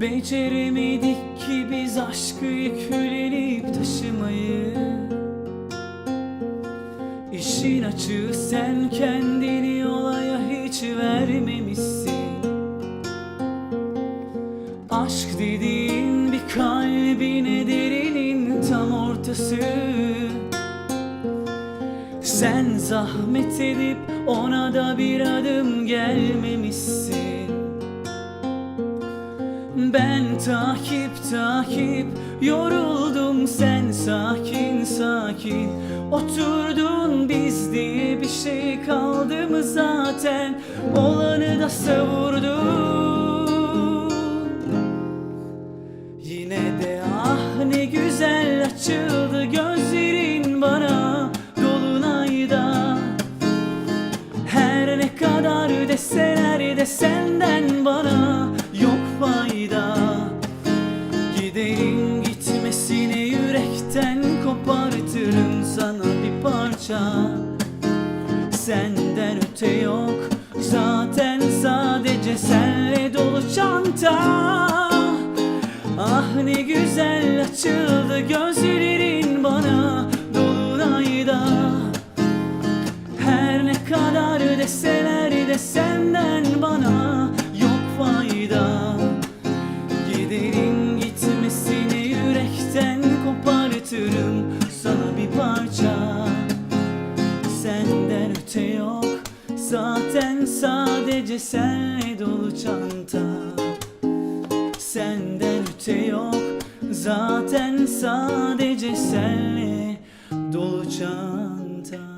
Beceremedik ki biz aşkı yüklenip taşımayı. İşin açığı sen kendini olaya hiç vermemişsin. Aşk dediğin bir kalbin ederinin tam ortası. Sen zahmet edip ona da bir adım gelmemişsin Ben takip takip. Yoruldum sen sakin sakin. Oturdun biz diye bir şey kaldı mı zaten? Olanı da savurdun. Yine de ah ne güzel açıldı gözlerin bana Dolunayda. Her ne kadar deseler de senden sana bir parça. Senden öte yok. Zaten sadece senle dolu çanta. Ah ne güzel açıldı gözlerin bana dolunayda. Her ne kadar deseler sadece senle dolu çanta. Senden öte yok zaten sadece senle dolu çanta